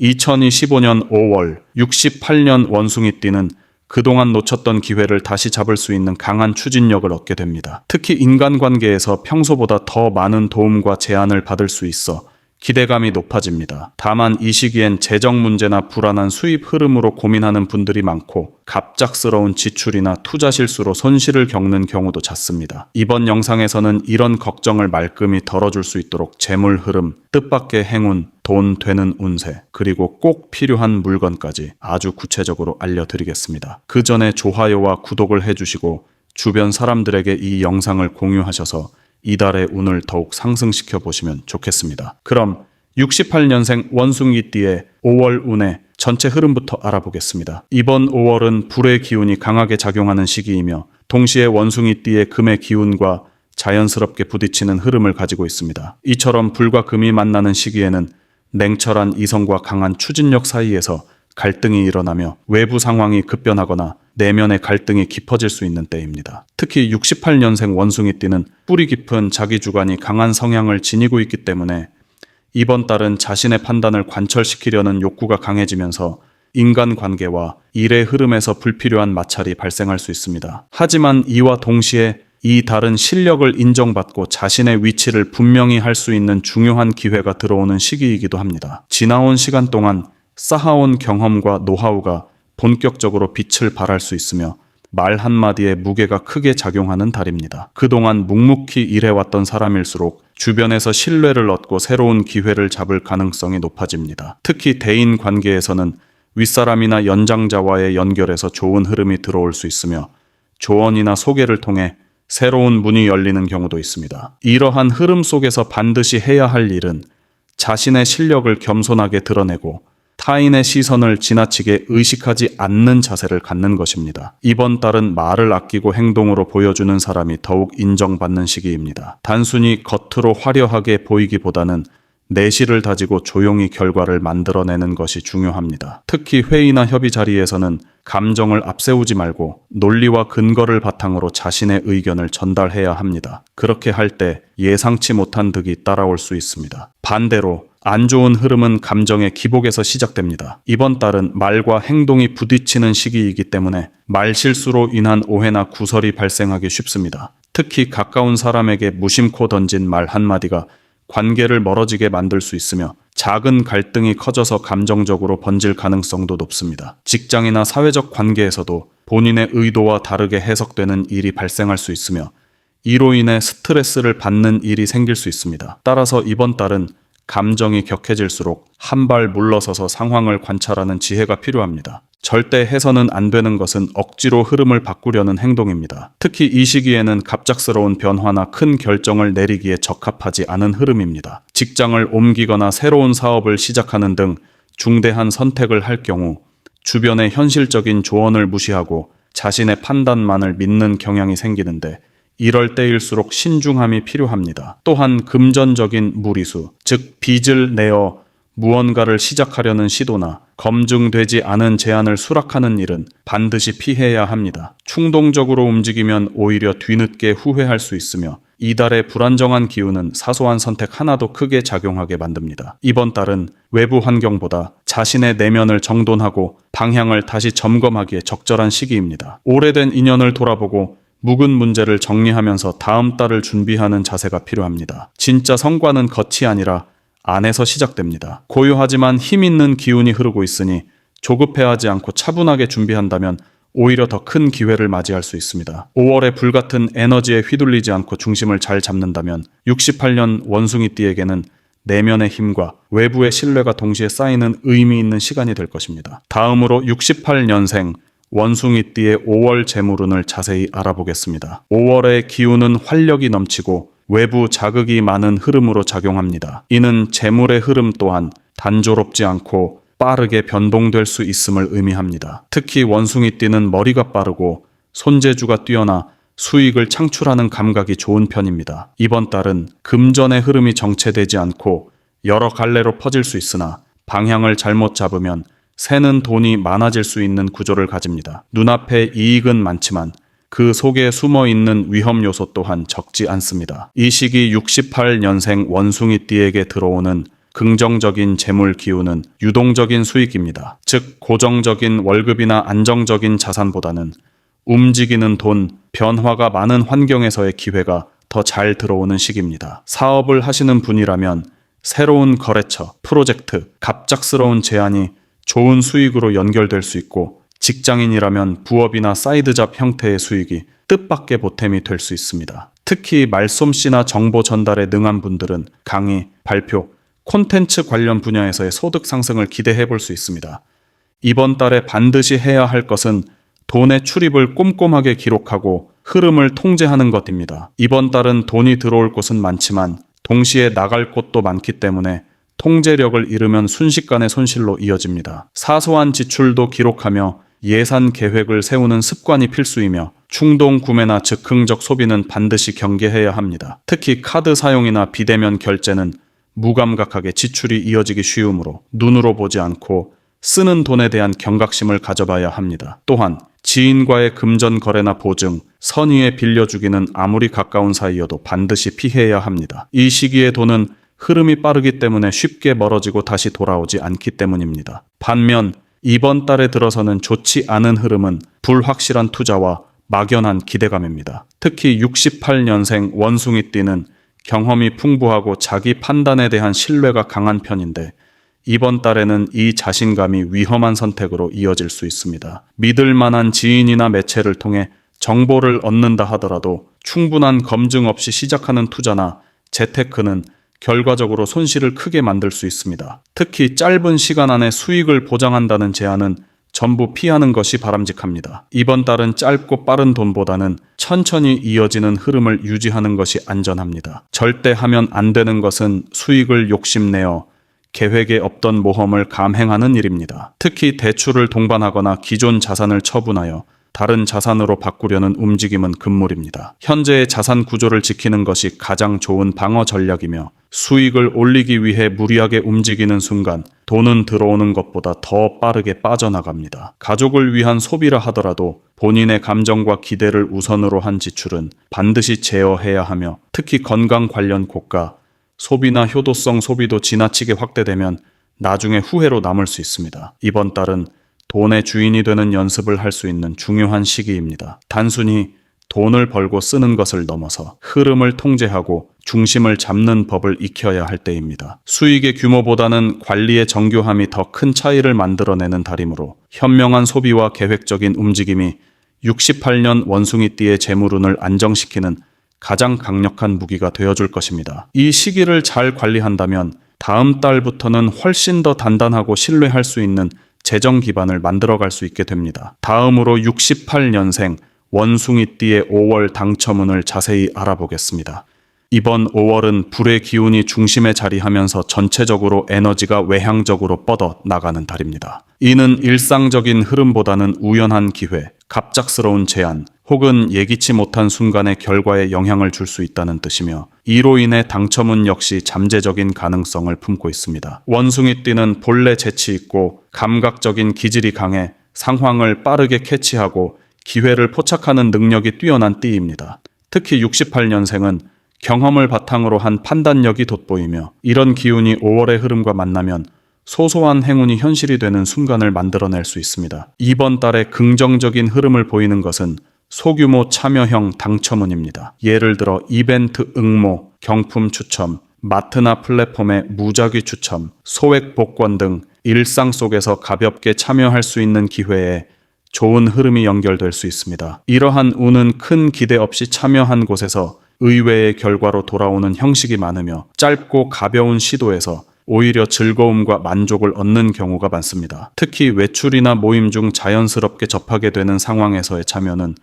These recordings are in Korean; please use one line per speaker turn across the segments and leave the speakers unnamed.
2025년 5월 68년 원숭이띠는 그동안 놓쳤던 기회를 다시 잡을 수 있는 강한 추진력을 얻게 됩니다. 특히 인간관계에서 평소보다 더 많은 도움과 제안을 받을 수 있어 기대감이 높아집니다. 다만 이 시기엔 재정 문제나 불안한 수입 흐름으로 고민하는 분들이 많고 갑작스러운 지출이나 투자 실수로 손실을 겪는 경우도 잦습니다. 이번 영상에서는 이런 걱정을 말끔히 덜어줄 수 있도록 재물 흐름, 뜻밖의 행운, 돈 되는 운세, 그리고 꼭 필요한 물건까지 아주 구체적으로 알려드리겠습니다. 그 전에 좋아요와 구독을 해주시고 주변 사람들에게 이 영상을 공유하셔서 이달의 운을 더욱 상승시켜 보시면 좋겠습니다. 그럼 68년생 원숭이띠의 5월 운의 전체 흐름부터 알아보겠습니다. 이번 5월은 불의 기운이 강하게 작용하는 시기이며 동시에 원숭이띠의 금의 기운과 자연스럽게 부딪히는 흐름을 가지고 있습니다. 이처럼 불과 금이 만나는 시기에는 냉철한 이성과 강한 추진력 사이에서 갈등이 일어나며 외부 상황이 급변하거나 내면의 갈등이 깊어질 수 있는 때입니다. 특히 68년생 원숭이띠는 뿌리 깊은 자기 주관이 강한 성향을 지니고 있기 때문에 이번 달은 자신의 판단을 관철시키려는 욕구가 강해지면서 인간관계와 일의 흐름에서 불필요한 마찰이 발생할 수 있습니다. 하지만 이와 동시에 이 달은 실력을 인정받고 자신의 위치를 분명히 할 수 있는 중요한 기회가 들어오는 시기이기도 합니다. 지나온 시간 동안 쌓아온 경험과 노하우가 본격적으로 빛을 발할 수 있으며 말 한마디에 무게가 크게 작용하는 달입니다. 그동안 묵묵히 일해왔던 사람일수록 주변에서 신뢰를 얻고 새로운 기회를 잡을 가능성이 높아집니다. 특히 대인 관계에서는 윗사람이나 연장자와의 연결에서 좋은 흐름이 들어올 수 있으며 조언이나 소개를 통해 새로운 문이 열리는 경우도 있습니다. 이러한 흐름 속에서 반드시 해야 할 일은 자신의 실력을 겸손하게 드러내고 타인의 시선을 지나치게 의식하지 않는 자세를 갖는 것입니다. 이번 달은 말을 아끼고 행동으로 보여주는 사람이 더욱 인정받는 시기입니다. 단순히 겉으로 화려하게 보이기보다는 내실을 다지고 조용히 결과를 만들어내는 것이 중요합니다. 특히 회의나 협의 자리에서는 감정을 앞세우지 말고 논리와 근거를 바탕으로 자신의 의견을 전달해야 합니다. 그렇게 할 때 예상치 못한 득이 따라올 수 있습니다. 반대로 안 좋은 흐름은 감정의 기복에서 시작됩니다. 이번 달은 말과 행동이 부딪히는 시기이기 때문에 말 실수로 인한 오해나 구설이 발생하기 쉽습니다. 특히 가까운 사람에게 무심코 던진 말 한마디가 관계를 멀어지게 만들 수 있으며 작은 갈등이 커져서 감정적으로 번질 가능성도 높습니다. 직장이나 사회적 관계에서도 본인의 의도와 다르게 해석되는 일이 발생할 수 있으며 이로 인해 스트레스를 받는 일이 생길 수 있습니다. 따라서 이번 달은 감정이 격해질수록 한 발 물러서서 상황을 관찰하는 지혜가 필요합니다. 절대 해서는 안 되는 것은 억지로 흐름을 바꾸려는 행동입니다. 특히 이 시기에는 갑작스러운 변화나 큰 결정을 내리기에 적합하지 않은 흐름입니다. 직장을 옮기거나 새로운 사업을 시작하는 등 중대한 선택을 할 경우 주변의 현실적인 조언을 무시하고 자신의 판단만을 믿는 경향이 생기는데 이럴 때일수록 신중함이 필요합니다. 또한 금전적인 무리수, 즉 빚을 내어 무언가를 시작하려는 시도나 검증되지 않은 제안을 수락하는 일은 반드시 피해야 합니다. 충동적으로 움직이면 오히려 뒤늦게 후회할 수 있으며 이달의 불안정한 기운은 사소한 선택 하나도 크게 작용하게 만듭니다. 이번 달은 외부 환경보다 자신의 내면을 정돈하고 방향을 다시 점검하기에 적절한 시기입니다. 오래된 인연을 돌아보고 묵은 문제를 정리하면서 다음 달을 준비하는 자세가 필요합니다. 진짜 성과는 겉이 아니라 안에서 시작됩니다. 고요하지만 힘 있는 기운이 흐르고 있으니 조급해하지 않고 차분하게 준비한다면 오히려 더 큰 기회를 맞이할 수 있습니다. 5월의 불같은 에너지에 휘둘리지 않고 중심을 잘 잡는다면 68년 원숭이띠에게는 내면의 힘과 외부의 신뢰가 동시에 쌓이는 의미 있는 시간이 될 것입니다. 다음으로 68년생 원숭이띠의 5월 재물운을 자세히 알아보겠습니다. 5월의 기운은 활력이 넘치고 외부 자극이 많은 흐름으로 작용합니다. 이는 재물의 흐름 또한 단조롭지 않고 빠르게 변동될 수 있음을 의미합니다. 특히 원숭이띠는 머리가 빠르고 손재주가 뛰어나 수익을 창출하는 감각이 좋은 편입니다. 이번 달은 금전의 흐름이 정체되지 않고 여러 갈래로 퍼질 수 있으나 방향을 잘못 잡으면 새는 돈이 많아질 수 있는 구조를 가집니다. 눈앞에 이익은 많지만 그 속에 숨어 있는 위험 요소 또한 적지 않습니다. 이 시기 68년생 원숭이띠에게 들어오는 긍정적인 재물 기운은 유동적인 수익입니다. 즉, 고정적인 월급이나 안정적인 자산보다는 움직이는 돈, 변화가 많은 환경에서의 기회가 더 잘 들어오는 시기입니다. 사업을 하시는 분이라면 새로운 거래처, 프로젝트, 갑작스러운 제안이 좋은 수익으로 연결될 수 있고 직장인이라면 부업이나 사이드 잡 형태의 수익이 뜻밖의 보탬이 될 수 있습니다. 특히 말솜씨나 정보 전달에 능한 분들은 강의, 발표, 콘텐츠 관련 분야에서의 소득 상승을 기대해 볼 수 있습니다. 이번 달에 반드시 해야 할 것은 돈의 출입을 꼼꼼하게 기록하고 흐름을 통제하는 것입니다. 이번 달은 돈이 들어올 곳은 많지만 동시에 나갈 곳도 많기 때문에 통제력을 잃으면 순식간의 손실로 이어집니다. 사소한 지출도 기록하며 예산 계획을 세우는 습관이 필수이며 충동 구매나 즉흥적 소비는 반드시 경계해야 합니다. 특히 카드 사용이나 비대면 결제는 무감각하게 지출이 이어지기 쉬우므로 눈으로 보지 않고 쓰는 돈에 대한 경각심을 가져봐야 합니다. 또한 지인과의 금전 거래나 보증, 선의에 빌려주기는 아무리 가까운 사이여도 반드시 피해야 합니다. 이 시기에 돈은 흐름이 빠르기 때문에 쉽게 멀어지고 다시 돌아오지 않기 때문입니다. 반면 이번 달에 들어서는 좋지 않은 흐름은 불확실한 투자와 막연한 기대감입니다. 특히 68년생 원숭이띠는 경험이 풍부하고 자기 판단에 대한 신뢰가 강한 편인데 이번 달에는 이 자신감이 위험한 선택으로 이어질 수 있습니다. 믿을 만한 지인이나 매체를 통해 정보를 얻는다 하더라도 충분한 검증 없이 시작하는 투자나 재테크는 결과적으로 손실을 크게 만들 수 있습니다. 특히 짧은 시간 안에 수익을 보장한다는 제안은 전부 피하는 것이 바람직합니다. 이번 달은 짧고 빠른 돈보다는 천천히 이어지는 흐름을 유지하는 것이 안전합니다. 절대 하면 안 되는 것은 수익을 욕심내어 계획에 없던 모험을 감행하는 일입니다. 특히 대출을 동반하거나 기존 자산을 처분하여 다른 자산으로 바꾸려는 움직임은 금물입니다. 현재의 자산 구조를 지키는 것이 가장 좋은 방어 전략이며 수익을 올리기 위해 무리하게 움직이는 순간 돈은 들어오는 것보다 더 빠르게 빠져나갑니다. 가족을 위한 소비라 하더라도 본인의 감정과 기대를 우선으로 한 지출은 반드시 제어해야 하며 특히 건강 관련 고가, 소비나 효도성 소비도 지나치게 확대되면 나중에 후회로 남을 수 있습니다. 이번 달은 돈의 주인이 되는 연습을 할 수 있는 중요한 시기입니다. 단순히 돈을 벌고 쓰는 것을 넘어서 흐름을 통제하고 중심을 잡는 법을 익혀야 할 때입니다. 수익의 규모보다는 관리의 정교함이 더 큰 차이를 만들어내는 달이므로 현명한 소비와 계획적인 움직임이 68년 원숭이띠의 재물운을 안정시키는 가장 강력한 무기가 되어줄 것입니다. 이 시기를 잘 관리한다면 다음 달부터는 훨씬 더 단단하고 신뢰할 수 있는 재정 기반을 만들어갈 수 있게 됩니다. 다음으로 68년생 원숭이띠의 5월 당첨운을 자세히 알아보겠습니다. 이번 5월은 불의 기운이 중심에 자리하면서 전체적으로 에너지가 외향적으로 뻗어 나가는 달입니다. 이는 일상적인 흐름보다는 우연한 기회, 갑작스러운 제안, 혹은 예기치 못한 순간의 결과에 영향을 줄 수 있다는 뜻이며 이로 인해 당첨은 역시 잠재적인 가능성을 품고 있습니다. 원숭이띠는 본래 재치 있고 감각적인 기질이 강해 상황을 빠르게 캐치하고 기회를 포착하는 능력이 뛰어난 띠입니다. 특히 68년생은 경험을 바탕으로 한 판단력이 돋보이며 이런 기운이 5월의 흐름과 만나면 소소한 행운이 현실이 되는 순간을 만들어낼 수 있습니다. 이번 달에 긍정적인 흐름을 보이는 것은 소규모 참여형 당첨운입니다. 예를 들어 이벤트 응모, 경품 추첨, 마트나 플랫폼의 무작위 추첨, 소액 복권 등 일상 속에서 가볍게 참여할 수 있는 기회에 좋은 흐름이 연결될 수 있습니다. 이러한 운은 큰 기대 없이 참여한 곳에서 의외의 결과로 돌아오는 형식이 많으며 짧고 가벼운 시도에서 오히려 즐거움과 만족을 얻는 경우가 많습니다. 특히 외출이나 모임 중 자연스럽게 접하게 되는 상황에서의 참여는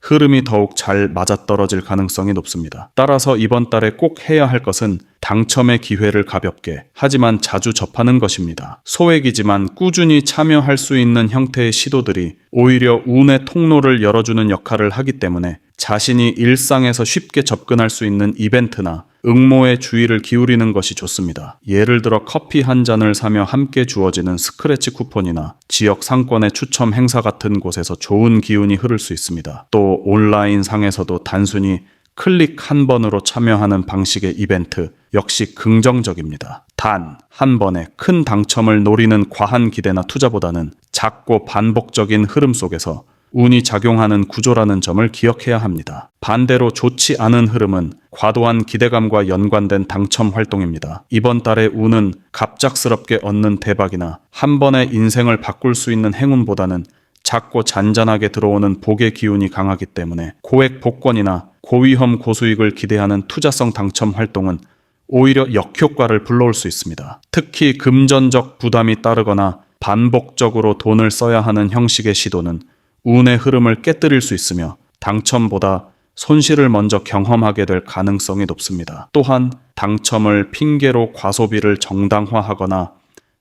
흐름이 더욱 잘 맞아떨어질 가능성이 높습니다. 따라서 이번 달에 꼭 해야 할 것은 당첨의 기회를 가볍게 하지만 자주 접하는 것입니다. 소액이지만 꾸준히 참여할 수 있는 형태의 시도들이 오히려 운의 통로를 열어주는 역할을 하기 때문에 자신이 일상에서 쉽게 접근할 수 있는 이벤트나 응모에 주의를 기울이는 것이 좋습니다. 예를 들어 커피 한 잔을 사며 함께 주어지는 스크래치 쿠폰이나 지역 상권의 추첨 행사 같은 곳에서 좋은 기운이 흐를 수 있습니다. 또 온라인 상에서도 단순히 클릭 한 번으로 참여하는 방식의 이벤트 역시 긍정적입니다. 단, 한 번에 큰 당첨을 노리는 과한 기대나 투자보다는 작고 반복적인 흐름 속에서 운이 작용하는 구조라는 점을 기억해야 합니다. 반대로 좋지 않은 흐름은 과도한 기대감과 연관된 당첨 활동입니다. 이번 달의 운은 갑작스럽게 얻는 대박이나 한 번에 인생을 바꿀 수 있는 행운보다는 작고 잔잔하게 들어오는 복의 기운이 강하기 때문에 고액 복권이나 고위험 고수익을 기대하는 투자성 당첨 활동은 오히려 역효과를 불러올 수 있습니다. 특히 금전적 부담이 따르거나 반복적으로 돈을 써야 하는 형식의 시도는 운의 흐름을 깨뜨릴 수 있으며 당첨보다 손실을 먼저 경험하게 될 가능성이 높습니다. 또한 당첨을 핑계로 과소비를 정당화하거나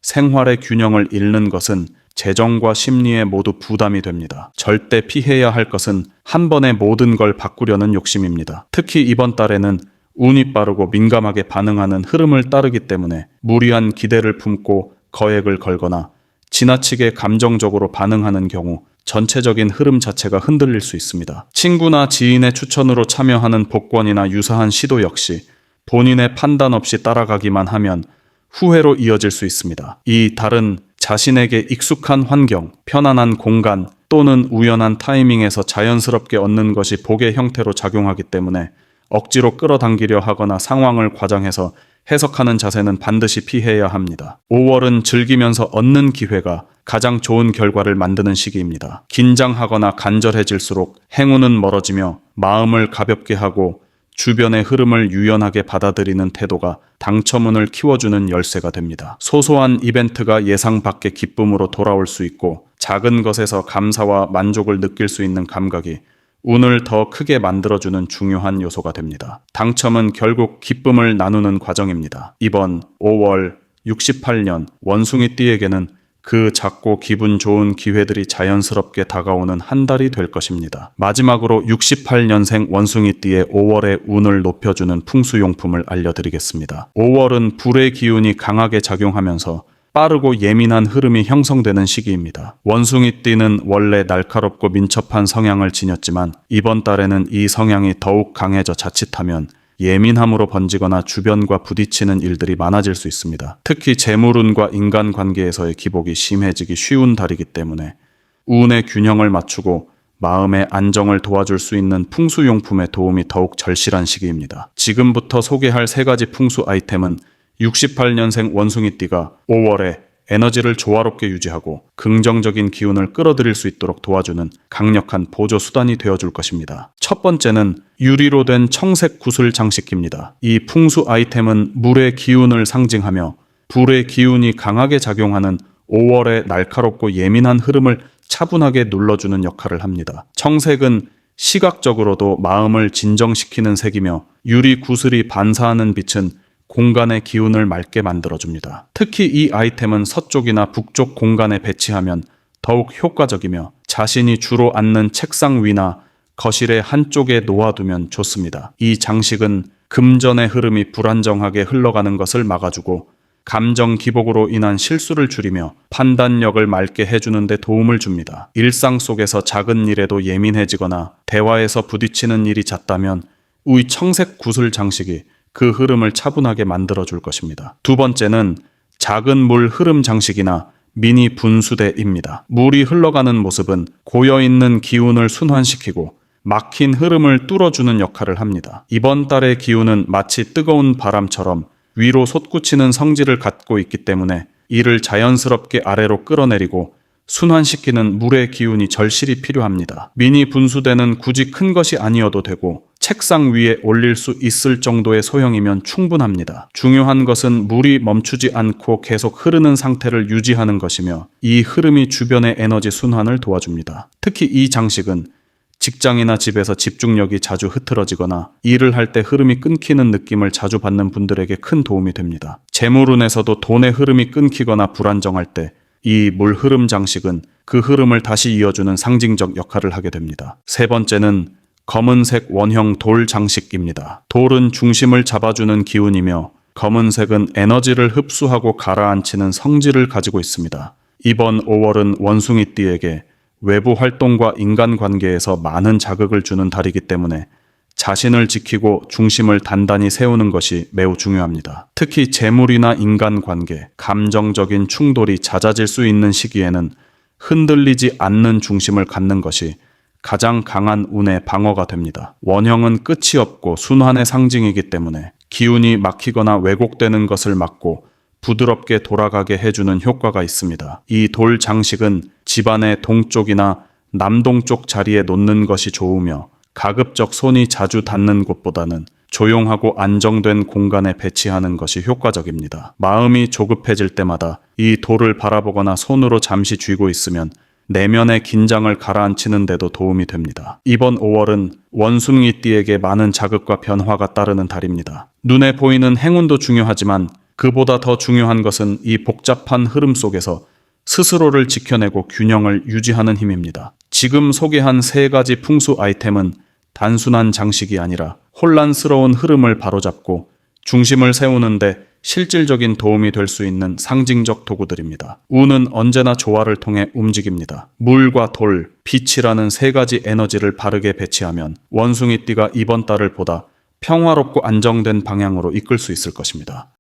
생활의 균형을 잃는 것은 재정과 심리에 모두 부담이 됩니다. 절대 피해야 할 것은 한 번에 모든 걸 바꾸려는 욕심입니다. 특히 이번 달에는 운이 빠르고 민감하게 반응하는 흐름을 따르기 때문에 무리한 기대를 품고 거액을 걸거나 지나치게 감정적으로 반응하는 경우 전체적인 흐름 자체가 흔들릴 수 있습니다. 친구나 지인의 추천으로 참여하는 복권이나 유사한 시도 역시 본인의 판단 없이 따라가기만 하면 후회로 이어질 수 있습니다. 이 달은 자신에게 익숙한 환경, 편안한 공간 또는 우연한 타이밍에서 자연스럽게 얻는 것이 복의 형태로 작용하기 때문에 억지로 끌어당기려 하거나 상황을 과장해서 해석하는 자세는 반드시 피해야 합니다. 5월은 즐기면서 얻는 기회가 가장 좋은 결과를 만드는 시기입니다. 긴장하거나 간절해질수록 행운은 멀어지며 마음을 가볍게 하고 주변의 흐름을 유연하게 받아들이는 태도가 당첨운을 키워주는 열쇠가 됩니다. 소소한 이벤트가 예상 밖의 기쁨으로 돌아올 수 있고 작은 것에서 감사와 만족을 느낄 수 있는 감각이 운을 더 크게 만들어주는 중요한 요소가 됩니다. 당첨은 결국 기쁨을 나누는 과정입니다. 이번 5월 68년 원숭이띠에게는 그 작고 기분 좋은 기회들이 자연스럽게 다가오는 한 달이 될 것입니다. 마지막으로 68년생 원숭이띠의 5월의 운을 높여주는 풍수용품을 알려드리겠습니다. 5월은 불의 기운이 강하게 작용하면서 빠르고 예민한 흐름이 형성되는 시기입니다. 원숭이띠는 원래 날카롭고 민첩한 성향을 지녔지만 이번 달에는 이 성향이 더욱 강해져 자칫하면 예민함으로 번지거나 주변과 부딪히는 일들이 많아질 수 있습니다. 특히 재물운과 인간관계에서의 기복이 심해지기 쉬운 달이기 때문에 운의 균형을 맞추고 마음의 안정을 도와줄 수 있는 풍수용품의 도움이 더욱 절실한 시기입니다. 지금부터 소개할 세 가지 풍수 아이템은 68년생 원숭이띠가 5월에 에너지를 조화롭게 유지하고 긍정적인 기운을 끌어들일 수 있도록 도와주는 강력한 보조 수단이 되어줄 것입니다. 첫 번째는 유리로 된 청색 구슬 장식기입니다. 이 풍수 아이템은 물의 기운을 상징하며 불의 기운이 강하게 작용하는 5월의 날카롭고 예민한 흐름을 차분하게 눌러주는 역할을 합니다. 청색은 시각적으로도 마음을 진정시키는 색이며 유리 구슬이 반사하는 빛은 공간의 기운을 맑게 만들어줍니다. 특히 이 아이템은 서쪽이나 북쪽 공간에 배치하면 더욱 효과적이며 자신이 주로 앉는 책상 위나 거실의 한쪽에 놓아두면 좋습니다. 이 장식은 금전의 흐름이 불안정하게 흘러가는 것을 막아주고 감정 기복으로 인한 실수를 줄이며 판단력을 맑게 해주는 데 도움을 줍니다. 일상 속에서 작은 일에도 예민해지거나 대화에서 부딪히는 일이 잦다면 우이 청색 구슬 장식이 그 흐름을 차분하게 만들어 줄 것입니다. 두 번째는 작은 물 흐름 장식이나 미니 분수대입니다. 물이 흘러가는 모습은 고여 있는 기운을 순환시키고 막힌 흐름을 뚫어주는 역할을 합니다. 이번 달의 기운은 마치 뜨거운 바람처럼 위로 솟구치는 성질을 갖고 있기 때문에 이를 자연스럽게 아래로 끌어내리고 순환시키는 물의 기운이 절실히 필요합니다. 미니 분수대는 굳이 큰 것이 아니어도 되고 책상 위에 올릴 수 있을 정도의 소형이면 충분합니다. 중요한 것은 물이 멈추지 않고 계속 흐르는 상태를 유지하는 것이며 이 흐름이 주변의 에너지 순환을 도와줍니다. 특히 이 장식은 직장이나 집에서 집중력이 자주 흐트러지거나 일을 할 때 흐름이 끊기는 느낌을 자주 받는 분들에게 큰 도움이 됩니다. 재물운에서도 돈의 흐름이 끊기거나 불안정할 때 이 물 흐름 장식은 그 흐름을 다시 이어주는 상징적 역할을 하게 됩니다. 세 번째는 검은색 원형 돌 장식입니다. 돌은 중심을 잡아주는 기운이며 검은색은 에너지를 흡수하고 가라앉히는 성질을 가지고 있습니다. 이번 5월은 원숭이띠에게 외부 활동과 인간 관계에서 많은 자극을 주는 달이기 때문에 자신을 지키고 중심을 단단히 세우는 것이 매우 중요합니다. 특히 재물이나 인간관계, 감정적인 충돌이 잦아질 수 있는 시기에는 흔들리지 않는 중심을 갖는 것이 가장 강한 운의 방어가 됩니다. 원형은 끝이 없고 순환의 상징이기 때문에 기운이 막히거나 왜곡되는 것을 막고 부드럽게 돌아가게 해주는 효과가 있습니다. 이 돌 장식은 집안의 동쪽이나 남동쪽 자리에 놓는 것이 좋으며 가급적 손이 자주 닿는 곳보다는 조용하고 안정된 공간에 배치하는 것이 효과적입니다. 마음이 조급해질 때마다 이 돌을 바라보거나 손으로 잠시 쥐고 있으면 내면의 긴장을 가라앉히는 데도 도움이 됩니다. 이번 5월은 원숭이띠에게 많은 자극과 변화가 따르는 달입니다. 눈에 보이는 행운도 중요하지만 그보다 더 중요한 것은 이 복잡한 흐름 속에서 스스로를 지켜내고 균형을 유지하는 힘입니다. 지금 소개한 세 가지 풍수 아이템은 단순한 장식이 아니라 혼란스러운 흐름을 바로잡고 중심을 세우는데 실질적인 도움이 될 수 있는 상징적 도구들입니다. 운은 언제나 조화를 통해 움직입니다. 물과 돌, 빛이라는 세 가지 에너지를 바르게 배치하면 원숭이띠가 이번 달을 보다 평화롭고 안정된 방향으로 이끌 수 있을 것입니다.